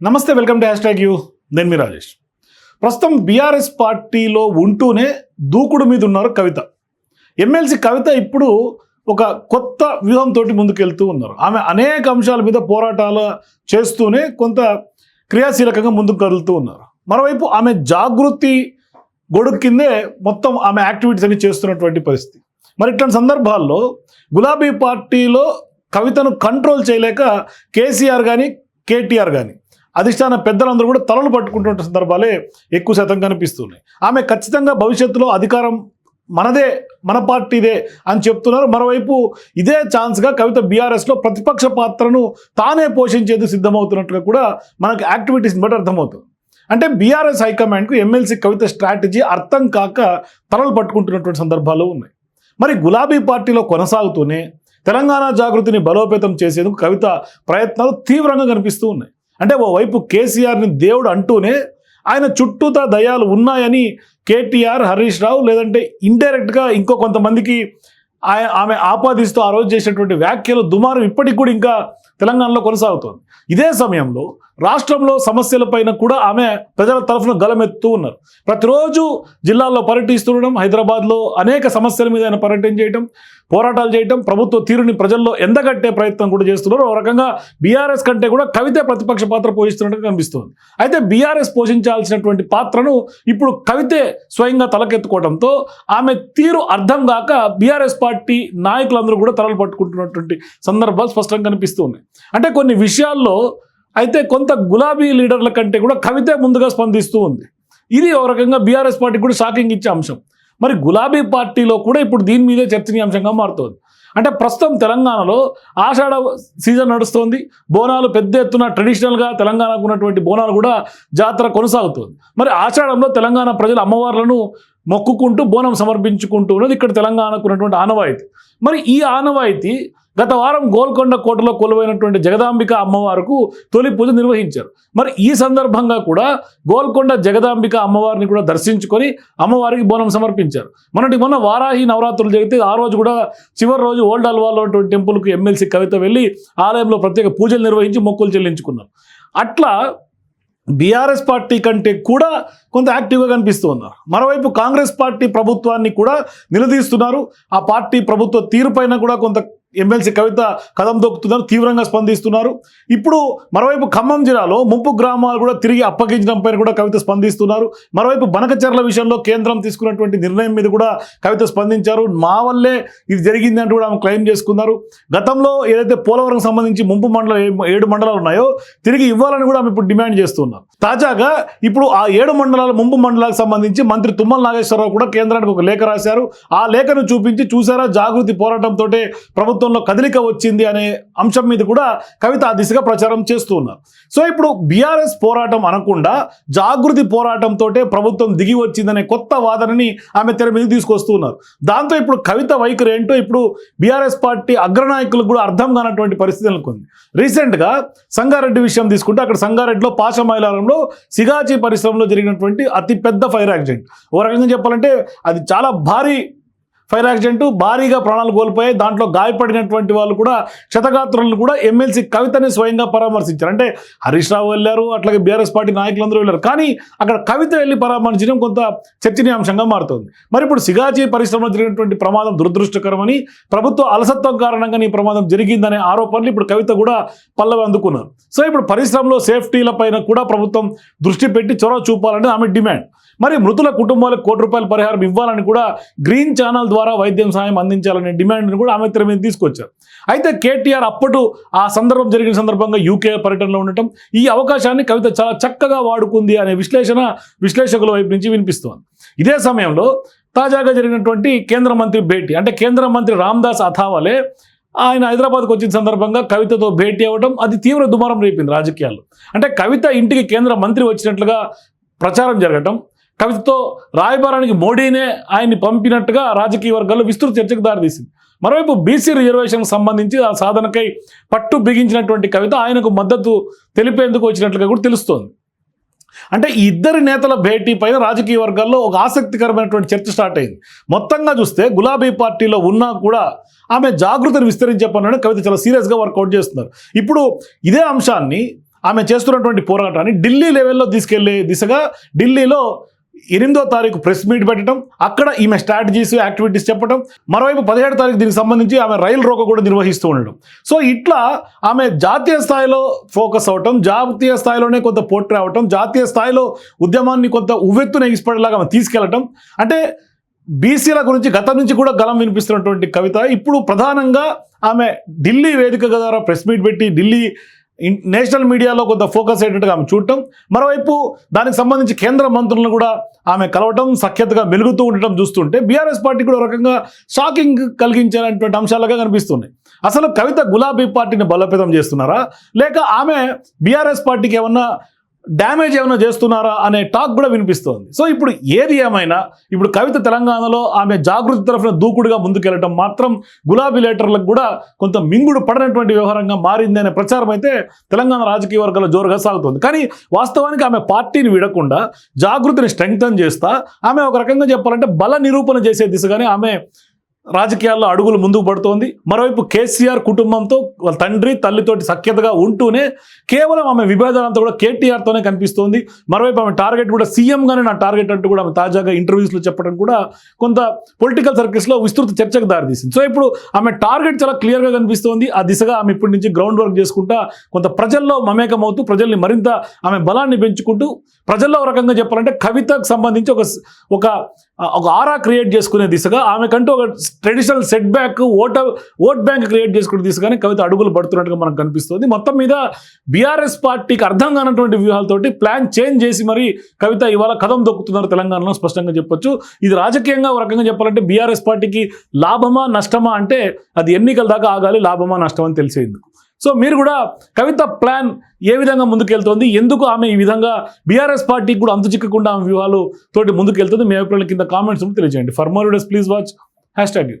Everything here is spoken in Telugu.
నమస్తే welcome to hash tag you. నేను మీ రాజేష్. ప్రస్తుతం బీఆర్ఎస్ పార్టీలో ఉంటూనే దూకుడు మీద ఉన్నారు కవిత. ఎమ్మెల్సీ కవిత ఇప్పుడు ఒక కొత్త వ్యూహంతో ముందుకెళ్తూ ఉన్నారు. ఆమె అనేక అంశాల మీద పోరాటాలు చేస్తూనే కొంత క్రియాశీలకంగా ముందుకు కదులుతూ ఉన్నారు. మరోవైపు ఆమె జాగృతి గొడుగు కిందే మొత్తం ఆమె యాక్టివిటీస్ అన్ని చేస్తున్నటువంటి పరిస్థితి. మరి ఇట్లాంటి సందర్భాల్లో గులాబీ పార్టీలో కవితను కంట్రోల్ చేయలేక కేసీఆర్ కానీ కేటీఆర్ కానీ అధిష్టాన పెద్దలందరూ కూడా తలలు పట్టుకుంటున్న సందర్భాలే ఎక్కువ శాతం కనిపిస్తున్నాయి. ఆమె ఖచ్చితంగా భవిష్యత్తులో అధికారం మనదే మన పార్టీదే అని చెప్తున్నారు. మరోవైపు ఇదే ఛాన్స్గా కవిత బీఆర్ఎస్లో ప్రతిపక్ష పాత్రను తానే పోషించేందుకు సిద్ధమవుతున్నట్టుగా కూడా మనకు యాక్టివిటీస్ని బట్టి అర్థమవుతుంది. అంటే బీఆర్ఎస్ హైకమాండ్కు ఎమ్మెల్సీ కవిత స్ట్రాటజీ అర్థం కాక తలలు పట్టుకుంటున్నటువంటి సందర్భాలు ఉన్నాయి. మరి గులాబీ పార్టీలో కొనసాగుతూనే తెలంగాణ జాగృతిని బలోపేతం చేసేందుకు కవిత ప్రయత్నాలు తీవ్రంగా కనిపిస్తూ ఉన్నాయి. అంటే ఓవైపు కేసీఆర్ని దేవుడు అంటూనే ఆయన చుట్టూతా దయాలు ఉన్నాయని కేటీఆర్ హరీష్ రావు లేదంటే ఇండైరెక్ట్గా ఇంకో కొంతమందికి ఆయ- ఆమె ఆపాదిస్తూ ఆ రోజు చేసినటువంటి వ్యాఖ్యలు దుమారం ఇప్పటికి కూడా ఇంకా తెలంగాణలో కొనసాగుతోంది. ఇదే సమయంలో రాష్ట్రంలో సమస్యలపైన కూడా ఆమె ప్రజల తరఫున గలమెత్తుతూ ఉన్నారు. ప్రతిరోజు జిల్లాల్లో పర్యటిస్తుండడం హైదరాబాద్లో అనేక సమస్యల మీద ఆయన పర్యటన చేయటం పోరాటాలు చేయటం ప్రభుత్వ తీరుని ప్రజల్లో ఎండగట్టే ప్రయత్నం కూడా చేస్తున్నారు. ఒక రకంగా బీఆర్ఎస్ కంటే కూడా కవితే ప్రతిపక్ష పాత్ర పోషిస్తున్నట్టు కనిపిస్తుంది. అయితే బీఆర్ఎస్ పోషించాల్సినటువంటి పాత్రను ఇప్పుడు కవితే స్వయంగా తలకెత్తుకోవడంతో ఆమె తీరు అర్థం కాక బీఆర్ఎస్ పార్టీ నాయకులందరూ కూడా తలలు పట్టుకుంటున్నటువంటి సందర్భాలు స్పష్టంగా కనిపిస్తూ ఉన్నాయి. అంటే కొన్ని విషయాల్లో అయితే కొంత గులాబీ లీడర్ల కంటే కూడా కవితే ముందుగా స్పందిస్తూ ఉంది. ఇది ఒక రకంగా బీఆర్ఎస్ పార్టీ కూడా షాకింగ్ ఇచ్చే అంశం. మరి గులాబీ పార్టీలో కూడా ఇప్పుడు దీని మీదే చర్చనీయాంశంగా మారుతుంది. అంటే ప్రస్తుతం తెలంగాణలో ఆషాఢ సీజన్ నడుస్తోంది. బోనాలు పెద్ద ఎత్తున ట్రెడిషనల్గా తెలంగాణకు ఉన్నటువంటి బోనాలు కూడా జాతర కొనసాగుతుంది. మరి ఆషాఢంలో తెలంగాణ ప్రజలు అమ్మవార్లను మొక్కుకుంటూ బోనం సమర్పించుకుంటూ ఉన్నది ఇక్కడ తెలంగాణకు ఉన్నటువంటి ఆనవాయితీ. మరి ఈ ఆనవాయితీ గత వారం గోల్కొండ కోటలో కొలువైనటువంటి జగదాంబిక అమ్మవారికి తొలి పూజ నిర్వహించారు. మరి ఈ సందర్భంగా కూడా గోల్కొండ జగదాంబిక అమ్మవారిని కూడా దర్శించుకొని అమ్మవారికి బోనం సమర్పించారు. మొన్నటి మొన్న వారాహి నవరాత్రులు జరిగితే ఆ రోజు కూడా చివరి రోజు ఓల్డ్ అల్వాలో ఉన్నటువంటి టెంపుల్కి ఎమ్మెల్సీ కవిత వెళ్ళి ఆలయంలో ప్రత్యేక పూజలు నిర్వహించి మొక్కులు చెల్లించుకున్నారు. అట్లా బీఆర్ఎస్ పార్టీ కంటే కూడా కొంత యాక్టివ్గా కనిపిస్తూ ఉన్నారు. మరోవైపు కాంగ్రెస్ పార్టీ ప్రభుత్వాన్ని కూడా నిలదీస్తున్నారు. ఆ పార్టీ ప్రభుత్వ తీరుపైన కూడా కొంత ఎమ్మెల్సీ కవిత కదం దొక్కుతున్నారు తీవ్రంగా స్పందిస్తున్నారు. ఇప్పుడు మరోవైపు ఖమ్మం జిల్లాలో ముంపు గ్రామాలు కూడా తిరిగి అప్పగించడం పైన కూడా కవిత స్పందిస్తున్నారు. మరోవైపు బనకచర్ల విషయంలో కేంద్రం తీసుకున్నటువంటి నిర్ణయం మీద కూడా కవిత స్పందించారు. మా వల్లే ఇది జరిగింది అంటూ కూడా ఆమె క్లెయిమ్ చేసుకున్నారు. గతంలో ఏదైతే పోలవరం సంబంధించి ముంపు మండలం ఏడు మండలాలు ఉన్నాయో తిరిగి ఇవ్వాలని కూడా ఆమె ఇప్పుడు డిమాండ్ చేస్తున్నారు. తాజాగా ఇప్పుడు ఆ ఏడు మండలాల ముంపు మండలాలకు సంబంధించి మంత్రి తుమ్మల నాగేశ్వరరావు కూడా కేంద్రానికి ఒక లేఖ రాశారు. ఆ లేఖను చూపించి చూసారా? జాగృతి పోరాటంతో ప్రభుత్వం ప్రభుత్వంలో కదలిక వచ్చింది అనే అంశం మీద కూడా కవిత ఆ దిశగా ప్రచారం చేస్తూ ఉన్నారు. సో ఇప్పుడు బీఆర్ఎస్ పోరాటం అనకుండా జాగృతి పోరాటంతో ప్రభుత్వం దిగి వచ్చిందనే కొత్త వాదనని ఆమె తెర మీద తీసుకొస్తూ ఉన్నారు. దాంతో ఇప్పుడు కవిత వైఖరి ఏంటో ఇప్పుడు బీఆర్ఎస్ పార్టీ అగ్రనాయకులకు కూడా అర్థం కానటువంటి పరిస్థితి నెలకొంది. రీసెంట్గా సంగారెడ్డి విషయం తీసుకుంటే అక్కడ సంగారెడ్డిలో పాశమైలారంలో సిగాచి పరిశ్రమలో జరిగినటువంటి అతిపెద్ద ఫైర్ యాక్సిడెంట్. ఓ రకంగా చెప్పాలంటే అది చాలా భారీ ఫైర్ యాక్సిడెంట్ భారీగా ప్రాణాలు కోల్పోయాయి. దాంట్లో గాయపడినటువంటి వాళ్ళు కూడా క్షతగాత్రులను కూడా ఎమ్మెల్సీ కవితని స్వయంగా పరామర్శించారు. అంటే హరీష్ రావు వెళ్ళారు అట్లాగే బీఆర్ఎస్ పార్టీ నాయకులందరూ వెళ్ళారు. కానీ అక్కడ కవిత వెళ్ళి పరామర్శించడం కొంత చర్చనీయాంశంగా మారుతోంది. మరి ఇప్పుడు సిగాచి పరిశ్రమలో జరిగినటువంటి ప్రమాదం దురదృష్టకరమని ప్రభుత్వ అలసత్వం కారణంగా ఈ ప్రమాదం జరిగిందనే ఆరోపణలు ఇప్పుడు కవిత కూడా పల్లవి అందుకున్నారు. సో ఇప్పుడు పరిశ్రమలో సేఫ్టీల పైన కూడా ప్రభుత్వం దృష్టి పెట్టి చొరవ చూపాలని ఆమె డిమాండ్. మరి మృతుల కుటుంబాలకు కోటి రూపాయల పరిహారం ఇవ్వాలని కూడా గ్రీన్ ఛానల్ ద్వారా వైద్యం సాయం అందించాలనే డిమాండ్ని కూడా ఆమె తెర మీద తీసుకొచ్చారు. అయితే కేటీఆర్ అప్పటి ఆ సందర్భం జరిగిన సందర్భంగా యూకే పర్యటనలో ఉండటం ఈ అవకాశాన్ని కవిత చాలా చక్కగా వాడుకుంది అనే విశ్లేషణ విశ్లేషకుల వైపు నుంచి వినిపిస్తోంది. ఇదే సమయంలో తాజాగా జరిగినటువంటి కేంద్ర మంత్రి భేటీ అంటే కేంద్ర మంత్రి రామ్దాస్ అథావాలే ఆయన హైదరాబాద్కు వచ్చిన సందర్భంగా కవితతో భేటీ అవ్వడం అది తీవ్ర దుమారం రేపింది రాజకీయాల్లో. అంటే కవిత ఇంటికి కేంద్ర మంత్రి వచ్చినట్లుగా ప్రచారం జరగటం కవితతో రాయబారానికి మోడీనే ఆయన్ని పంపినట్టుగా రాజకీయ వర్గాల్లో విస్తృత చర్చకు దారితీసింది. మరోవైపు బీసీ రిజర్వేషన్కి సంబంధించి ఆ సాధనకై పట్టు బిగించినటువంటి కవిత ఆయనకు మద్దతు తెలిపేందుకు వచ్చినట్లుగా కూడా తెలుస్తోంది. అంటే ఈ ఇద్దరి నేతల భేటీ పైన రాజకీయ వర్గాల్లో ఒక ఆసక్తికరమైనటువంటి చర్చ స్టార్ట్ అయింది. మొత్తంగా చూస్తే గులాబీ పార్టీలో ఉన్నా కూడా ఆమె జాగ్రత్తను విస్తరించే పనులను కవిత చాలా సీరియస్గా వర్కౌట్ చేస్తున్నారు. ఇప్పుడు ఇదే అంశాన్ని ఆమె చేస్తున్నటువంటి పోరాటాన్ని ఢిల్లీ లెవెల్లో తీసుకెళ్ళే దిశగా ఢిల్లీలో ఎనిమిదో తారీఖు ప్రెస్ మీట్ పెట్టడం అక్కడ ఈమె స్ట్రాటజీస్ యాక్టివిటీస్ చెప్పడం మరోవైపు పదిహేడు తారీఖు దీనికి సంబంధించి ఆమె రైలు రోక కూడా నిర్వహిస్తూ ఉండడం. సో ఇట్లా ఆమె జాతీయ స్థాయిలో ఫోకస్ అవటం జాతీయ స్థాయిలోనే కొంత పోట్రే అవటం జాతీయ స్థాయిలో ఉద్యమాన్ని కొంత ఉవ్వెత్తు నెగిసిపడేలాగా ఆమె తీసుకెళ్ళటం. అంటే బీసీల గురించి గతం నుంచి కూడా గలం వినిపిస్తున్నటువంటి కవిత. ఇప్పుడు ప్రధానంగా ఆమె ఢిల్లీ వేదిక ద్వారా ప్రెస్ మీట్ పెట్టి ఢిల్లీ నేషనల్ మీడియాలో కొంత ఫోకస్ అయ్యేటట్టుగా ఆమె చూడటం. మరోవైపు దానికి సంబంధించి కేంద్ర మంత్రులను కూడా ఆమె కలవటం సఖ్యతగా మెలుగుతూ ఉండటం చూస్తుంటే బీఆర్ఎస్ పార్టీ కూడా ఒక రకంగా షాకింగ్ కలిగించేటువంటి అంశాలుగా కనిపిస్తున్నాయి. అసలు కవిత గులాబీ పార్టీని బలోపేతం చేస్తున్నారా? లేక ఆమె బీఆర్ఎస్ పార్టీకి ఏమన్నా డ్యామేజ్ ఏమైనా చేస్తున్నారా అనే టాక్ కూడా వినిపిస్తోంది. సో ఇప్పుడు ఏది ఏమైనా ఇప్పుడు కవిత తెలంగాణలో ఆమె జాగృతి తరఫున దూకుడుగా ముందుకెళ్ళటం మాత్రం గులాబీ లీటర్లకు కూడా కొంత మింగుడు పడనటువంటి వ్యవహారంగా మారింది అనే ప్రచారం అయితే తెలంగాణ రాజకీయ వర్గాల్లో జోరుగా సాగుతుంది. కానీ వాస్తవానికి ఆమె పార్టీని విడకుండా జాగృతిని స్ట్రెంగ్తన్ చేస్తా ఆమె ఒక రకంగా చెప్పాలంటే బల నిరూపణ చేసే దిశగానే ఆమె రాజకీయాల్లో అడుగులు ముందుకు పడుతోంది. మరోవైపు కేసీఆర్ కుటుంబంతో వాళ్ళ తండ్రి తల్లితోటి సఖ్యతగా ఉంటూనే కేవలం ఆమె విభేదాలంతా కూడా కేటీఆర్తోనే కనిపిస్తోంది. మరోవైపు ఆమె టార్గెట్ కూడా సీఎంగానే నా టార్గెట్ అంటూ కూడా ఆమె తాజాగా ఇంటర్వ్యూస్లో చెప్పడం కూడా కొంత పొలిటికల్ సర్కిల్స్లో విస్తృత చర్చకు దారితీసింది. సో ఇప్పుడు ఆమె టార్గెట్ చాలా క్లియర్గా కనిపిస్తోంది. ఆ దిశగా ఆమె ఇప్పటి నుంచి గ్రౌండ్ వర్క్ చేసుకుంటా కొంత ప్రజల్లో మమేకమవుతూ ప్రజల్ని మరింత ఆమె బలాన్ని పెంచుకుంటూ ప్రజల్లో రకంగా చెప్పాలంటే కవితకు సంబంధించి ఒక ఒక ఒక ఆరా క్రియేట్ చేసుకునే దిశగా ఆమెకంటూ ఒక ట్రెడిషనల్ సెట్ బ్యాక్ ఓట ఓట్ బ్యాంక్ క్రియేట్ చేసుకునే దిశగానే కవిత అడుగులు పడుతున్నట్టుగా మనకు కనిపిస్తుంది. మొత్తం మీద బీఆర్ఎస్ పార్టీకి అర్థం కానటువంటి వ్యూహాలతోటి ప్లాన్ చేంజ్ చేసి మరి కవిత ఇవాళ కథం దొక్కుతున్నారు తెలంగాణలో స్పష్టంగా చెప్పొచ్చు. ఇది రాజకీయంగా ఒక రకంగా చెప్పాలంటే బీఆర్ఎస్ పార్టీకి లాభమా నష్టమా అంటే అది ఎన్నికల దాకా ఆగాలి లాభమా నష్టమా అని తెలిసేందుకు. సో మీరు కూడా కవిత ప్లాన్ ఏ విధంగా ముందుకెళ్తోంది? ఎందుకు ఆమె ఈ విధంగా బీఆర్ఎస్ పార్టీకి కూడా అంతు చిక్కకుండా ఆమె వ్యూహాలు తోటి ముందుకెళ్తుంది? మీ అభిప్రాయాల కింద కామెంట్స్ తెలియజేయండి. For more videos please watch hashtag